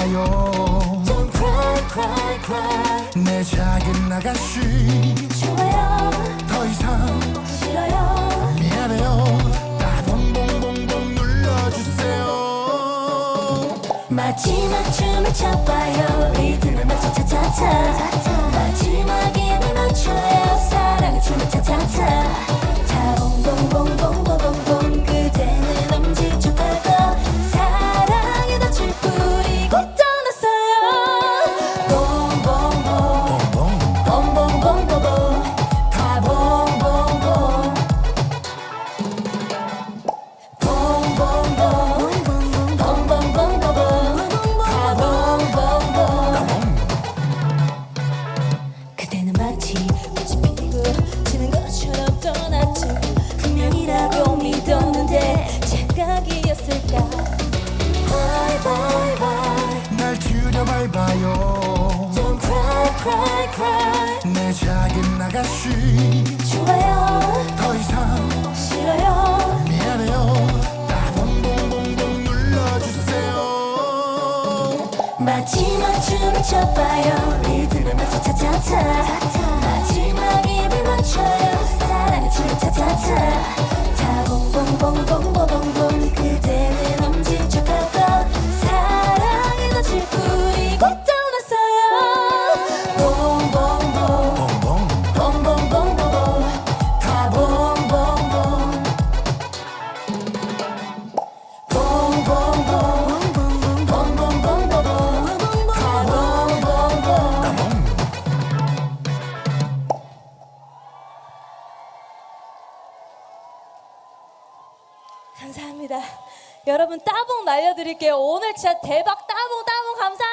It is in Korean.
마요. Don't cry cry cry. 내 작은 아가씨. 좋아요. 더 이상 싫어요. 미안해요. 나 봉봉봉봉 눌러주세요. 마지막 춤을 춰봐요. 리듬에 맞춰 차차차. 마지막 들여밟아요. Don't cry cry cry. 내 작은 아가씨 좋아요. 더 이상 싫어요. 미안해요. 따봉봉봉봉 눌러주세요. 마지막 춤을 춰봐요. 리듬을 맞춰 차차차. 마지막 입 감사합니다. 여러분 따봉 날려드릴게요. 오늘 진짜 대박 따봉 따봉 감사합니다.